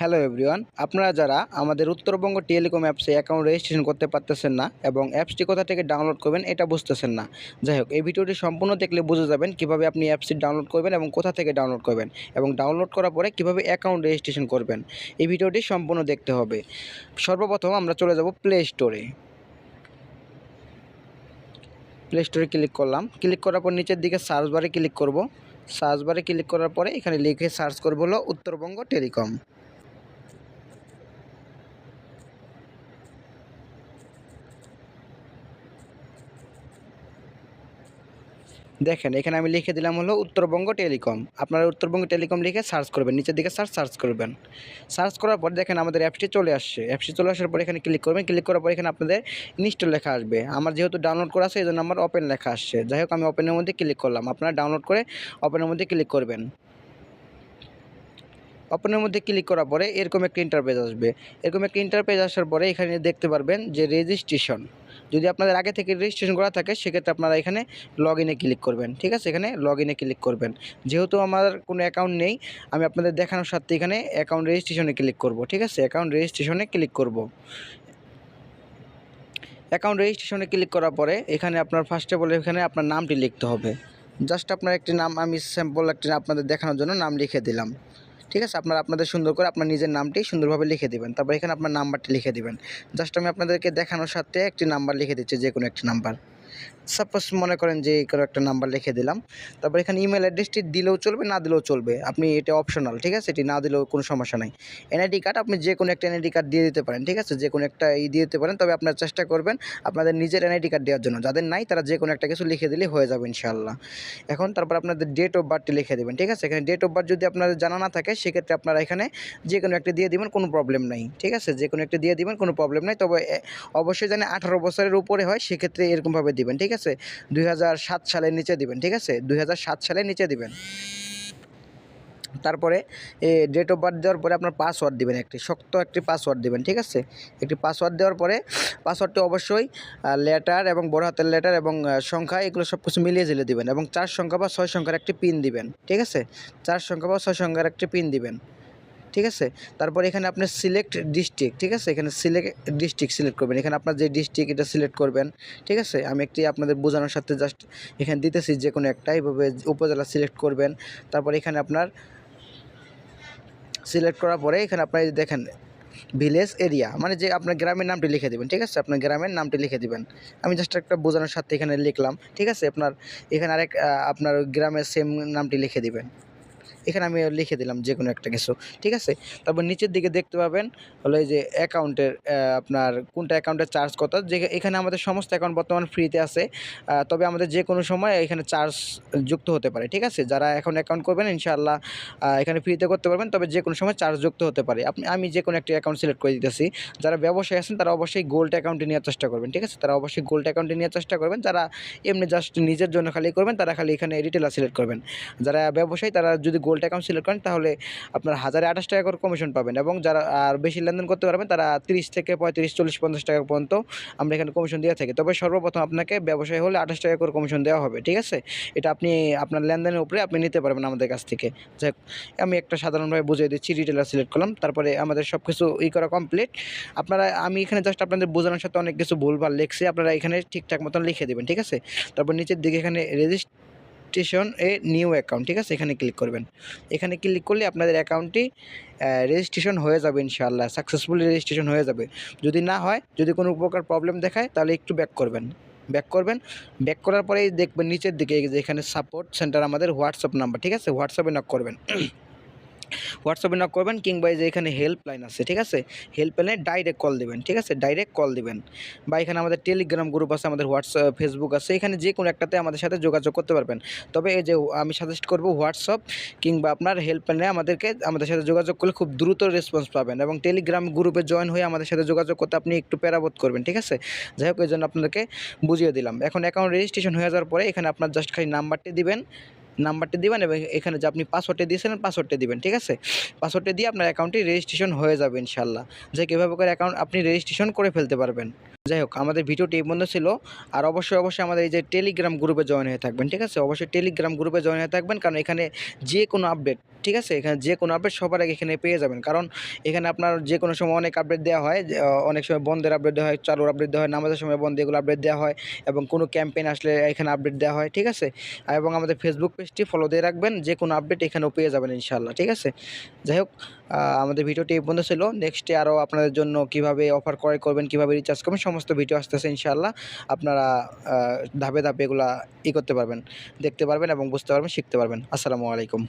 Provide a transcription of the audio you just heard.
Hello everyone, আপনারা যারা আমাদের উত্তরবঙ্গ টেলিকম অ্যাপসে অ্যাকাউন্ট রেজিস্ট্রেশন করতে পারতেছেন না এবং অ্যাপসটি কোথা থেকে ডাউনলোড করবেন এটা বুঝতেছেন না, যাই হোক, এই ভিডিওটি সম্পূর্ণ দেখলে বুঝে যাবেন কীভাবে আপনি অ্যাপসটি ডাউনলোড করবেন এবং কোথা থেকে ডাউনলোড করবেন এবং ডাউনলোড করার পরে কীভাবে অ্যাকাউন্ট রেজিস্ট্রেশন করবেন, এই ভিডিওটি সম্পূর্ণ দেখতে হবে। সর্বপ্রথম আমরা চলে যাব প্লে স্টোরে প্লে স্টোরে ক্লিক করলাম ক্লিক করার পর নিচের দিকে সার্চ বারে ক্লিক করব। সার্চ বারে ক্লিক করার পরে এখানে লিখে সার্চ করব হলো উত্তরবঙ্গ টেলিকম। দেখেন, এখানে আমি লিখে দিলাম হলো উত্তরবঙ্গ টেলিকম। আপনারা উত্তরবঙ্গ টেলিকম লিখে সার্চ করবেন, নিচের দিকে সার্চ সার্চ করবেন। সার্চ করার পর দেখেন আমাদের অ্যাপসটি চলে আসছে। অ্যাপসটি চলে আসার পর এখানে ক্লিক করবেন ক্লিক করার পর এখানে আপনাদের ইনস্টল লেখা আসবে। আমার যেহেতু ডাউনলোড করা আছে এই জন্য আমার ওপেন লেখা আসছে। যাই হোক, আমি ওপেনের মধ্যে ক্লিক করলাম। আপনারা ডাউনলোড করে ওপেনের মধ্যে ক্লিক করবেন। ওপেনের মধ্যে ক্লিক করার পরে এরকম একটা ইন্টারপেজ আসবে। এরকম একটা ইন্টারপেজ আসার পরে এখানে দেখতে পারবেন যে রেজিস্ট্রেশন যদি আপনাদের আগে থেকে রেজিস্ট্রেশন করা থাকে, সেক্ষেত্রে আপনারা এখানে লগ ইনে ক্লিক করবেন, ঠিক আছে? এখানে লগ ইনে ক্লিক করবেন। যেহেতু আমার কোনো অ্যাকাউন্ট নেই, আমি আপনাদের দেখানোর সাথে এখানে অ্যাকাউন্ট রেজিস্ট্রেশনে ক্লিক করব, ঠিক আছে? অ্যাকাউন্ট রেজিস্ট্রেশনে ক্লিক করব। অ্যাকাউন্ট রেজিস্ট্রেশনে ক্লিক করার পরে এখানে আপনার ফার্স্ট ফার্স্টে বলে এখানে আপনার নামটি লিখতে হবে। জাস্ট আপনার একটি নাম, আমি স্যাম্পল একটি আপনাদের দেখানোর জন্য নাম লিখে দিলাম। ঠিক আছে? আপনারা আপনাদের সুন্দর করে আপনার নিজের নামটি সুন্দরভাবে লিখে দেবেন। তারপর এখানে আপনার নাম্বারটি লিখে দেবেন। জাস্ট আমি আপনাদেরকে দেখানোর সাথে একটি নাম্বার লিখে দিচ্ছি যে কোনো একটি নাম্বার। সাপোজ মনে করেন যে কোনো একটা নাম্বার লিখে দিলাম। তারপর এখানে ইমেল অ্যাড্রেসটি দিলেও চলবে, না দিলেও চলবে। আপনি এটা অপশনাল ঠিক আছে? এটি না দিলেও কোনো সমস্যা নাই। এনআইডি কার্ড আপনি যে কোনো একটা এনআইডি কার্ড দিয়ে দিতে পারেন, ঠিক আছে? যে কোনো একটা ই দিয়ে দিতে পারেন, তবে আপনারা চেষ্টা করবেন আপনাদের নিজের এনআইডি কার্ড দেওয়ার জন্য। যাদের নাই, তারা যে কোনো একটা কিছু লিখে দিলে হয়ে যাবে ইনশাল্লাহ এখন তারপর আপনাদের ডেট অফ বার্থটি লিখে দেবেন, ঠিক আছে? এখানে ডেট অফ বার্থ যদি আপনাদের জানা না থাকে, সেক্ষেত্রে আপনারা এখানে যে কোনো একটা দিয়ে দিবেন, কোনো প্রবলেম নাই, ঠিক আছে? যে কোনো একটা দিয়ে দিবেন, কোনো প্রবলেম নাই। তবে অবশ্যই জানে আঠারো বছরের উপরে হয়, সেক্ষেত্রে এরকমভাবে দিবেন। ঠিক আছে? দুই সালের নিচে দিবেন, ঠিক আছে? দুই সালের নিচে দিবেন। তারপরে ডেট অফ বার্থ দেওয়ার পরে আপনার পাসওয়ার্ড দিবেন একটি, শক্ত একটি পাসওয়ার্ড দিবেন, ঠিক আছে? একটি পাসওয়ার্ড দেওয়ার পরে পাসওয়ার্ডটি অবশ্যই লেটার এবং বড় হাতের লেটার এবং সংখ্যা, এগুলো সব কিছু মিলিয়ে ঝেলে দিবেন এবং চার সংখ্যা বা ছয় সংখ্যার একটি পিন দিবেন, ঠিক আছে? চার সংখ্যা বা ছয় সংখ্যার একটি পিন দিবেন। ঠিক আছে? তারপর এখানে আপনি সিলেক্ট ডিস্ট্রিক্ট ঠিক আছে? এখানে সিলেক্ট ডিস্ট্রিক্ট সিলেক্ট করবেন। এখানে আপনার যে ডিস্ট্রিক্ট এটা সিলেক্ট করবেন, ঠিক আছে? আমি একটি আপনাদের বোঝানোর সাথে জাস্ট এখানে দিতেছি যে কোনো একটা, এইভাবে উপজেলা সিলেক্ট করবেন। তারপর এখানে আপনার সিলেক্ট করার পরে এখানে আপনার দেখেন ভিলেজ এরিয়া মানে যে আপনার গ্রামের নামটি লিখে দেবেন, ঠিক আছে? আপনার গ্রামের নামটি লিখে দেবেন। আমি জাস্ট একটা বোঝানোর সাথে এখানে লিখলাম, ঠিক আছে? আপনার এখানে আরেক আপনার গ্রামের সেম নামটি লিখে দিবেন। এখানে আমি লিখে দিলাম যে কোনো একটা কিছু, ঠিক আছে? তারপর নিচের দিকে দেখতে পাবেন হলো এই যে অ্যাকাউন্টের আপনার কোনটা অ্যাকাউন্টের চার্জ কত, যে এখানে আমাদের সমস্ত অ্যাকাউন্ট বর্তমান ফ্রিতে আছে তবে আমাদের যে কোনো সময় এখানে চার্জ যুক্ত হতে পারে, ঠিক আছে? যারা এখন অ্যাকাউন্ট করবেন, ইনশাআল্লাহ এখানে ফ্রিতে করতে পারবেন, তবে যে কোনো সময় চার্জ যুক্ত হতে পারে। আপনি, আমি যে কোনো একটি অ্যাকাউন্ট সিলেক্ট করে দিতেছি। যারা ব্যবসায়ী আছেন, তারা অবশ্যই গোল্ড অ্যাকাউন্টে নেওয়ার চেষ্টা করবেন, ঠিক আছে? তারা অবশ্যই গোল্ড অ্যাকাউন্টে নেওয়ার চেষ্টা করবেন। যারা এমনি জাস্ট নিজের জন্য খালি করবেন, তারা খালি এখানে রিটেলার সিলেক্ট করবেন। যারা ব্যবসায়ী, তারা যদি গোল্ড অ্যাকাউন্ট সিলেক্ট করেন, তাহলে আপনার হাজারে আঠাশ টাকা করে কমিশন পাবেন এবং যারা আর বেশি লেনদেন করতে পারবেন, তারা তিরিশ থেকে পঁয়ত্রিশ, চল্লিশ, পঞ্চাশ টাকা পর্যন্ত আমরা এখানে কমিশন দিয়ে থাকি। তবে সর্বপ্রথম আপনাকে ব্যবসায়ী হলে আঠাশ টাকা করে কমিশন দেওয়া হবে, ঠিক আছে? এটা আপনি আপনার লেনদেনের উপরে আপনি নিতে পারবেন আমাদের কাছ থেকে। যাই আমি একটা সাধারণভাবে বুঝিয়ে দিচ্ছি রিটেলার সিলেক্ট করলাম, তারপরে আমাদের সব কিছু ই করা কমপ্লিট আপনারা, আমি এখানে জাস্ট আপনাদের বোঝানোর সাথে অনেক কিছু ভুলভাল লিখছি, আপনারা এখানে ঠিকঠাক মতন লিখে দেবেন, ঠিক আছে? তারপর নিচের দিকে এখানে রেজিস্ট্রেশন এ নিউ অ্যাকাউন্ট ঠিক আছে? এখানে ক্লিক করবেন। এখানে ক্লিক করলে আপনাদের অ্যাকাউন্টটি রেজিস্ট্রেশন হয়ে যাবে ইনশাআল্লাহ সাকসেসফুলি রেজিস্ট্রেশন হয়ে যাবে। যদি না হয়, যদি কোনো প্রকার প্রবলেম দেখায়, তাহলে একটু ব্যাক করবেন। ব্যাক করবেন ব্যাক করার পরেই দেখবেন নিচের দিকে যেখানে সাপোর্ট সেন্টার আমাদের হোয়াটসঅ্যাপ নাম্বার ঠিক আছে? হোয়াটসঅ্যাপে নক করবেন। হোয়াটসঅ্যাপে নক করবেন কিংবা এই যে এখানে হেল্পলাইন আছে, ঠিক আছে? হেল্পলাইনে ডাইরেক্ট কল দিবেন, ঠিক আছে? ডাইরেক্ট কল দিবেন। বা এখানে আমাদের টেলিগ্রাম গ্রুপ আছে, আমাদের হোয়াটসঅ্যাপ ফেসবুক আছে, এখানে যে কোনো একটাতে আমাদের সাথে যোগাযোগ করতে পারবেন। তবে এই যে আমি সাজেস্ট করব হোয়াটসঅ্যাপ কিংবা আপনার হেল্পলাইনে আমাদেরকে, আমাদের সাথে যোগাযোগ করলে খুব দ্রুত রেসপন্স পাবেন এবং টেলিগ্রাম গ্রুপে জয়েন হয়ে আমাদের সাথে যোগাযোগ করতে আপনি একটু প্যারাবোধ করবেন, ঠিক আছে? যাই হোক, এই জন্য আপনাদেরকে বুঝিয়ে দিলাম। এখন অ্যাকাউন্ট রেজিস্ট্রেশন হয়ে যাওয়ার পরে এখানে আপনার জাস্ট খালি নাম্বারটি দিবেন। নাম্বারটি দেবেন এবং এখানে যে আপনি পাসওয়ার্ডটি দিয়েছিলেন পাসওয়ার্ডটি দেবেন, ঠিক আছে? পাসওয়ার্ডটি দিয়ে আপনার অ্যাকাউন্টটি রেজিস্ট্রেশন হয়ে যাবে ইনশাল্লাহ যে কীভাবে করে অ্যাকাউন্ট আপনি রেজিস্ট্রেশন করে ফেলতে পারবেন। যাই হোক, আমাদের ভিডিওটি এই বন্ধ ছিল। আর অবশ্যই অবশ্যই আমাদের এই যে টেলিগ্রাম গ্রুপে জয়েন হয়ে থাকবেন, ঠিক আছে? অবশ্যই টেলিগ্রাম গ্রুপে জয়েন হয়ে থাকবেন, কারণ এখানে যে কোনো আপডেট ঠিক আছে? এখানে যে কোনো আপডেট সবার আগে এখানে পেয়ে যাবেন। কারণ এখানে আপনার যে কোনো সময় অনেক আপডেট দেওয়া হয় অনেক সময় বন্ধের আপডেট দেওয়া হয়, চালুর আপডেট দেওয়া হয়, নামাজের সময় বন্ধ এগুলো আপডেট দেওয়া হয় এবং কোনো ক্যাম্পেইন আসলে এখানে আপডেট দেওয়া হয়, ঠিক আছে? এবং আমাদের ফেসবুক পেজটি ফলো দিয়ে রাখবেন যে কোনো আপডেট এখানেও পেয়ে যাবেন ইনশাল্লাহ ঠিক আছে? যাই হোক আমাদের ভিডিওটি এই পর্যন্ত ছিল। নেক্সটে আরও আপনাদের জন্য কীভাবে অফার ক্রয় করবেন, কীভাবে রিচার্জ করবেন, সমস্ত ভিডিও আসতেছে ইনশাল্লাহ আপনারা ধাপে ধাপে এগুলা ই করতে পারবেন, দেখতে পারবেন এবং বুঝতে পারবেন, শিখতে পারবেন। আসসালামু আলাইকুম।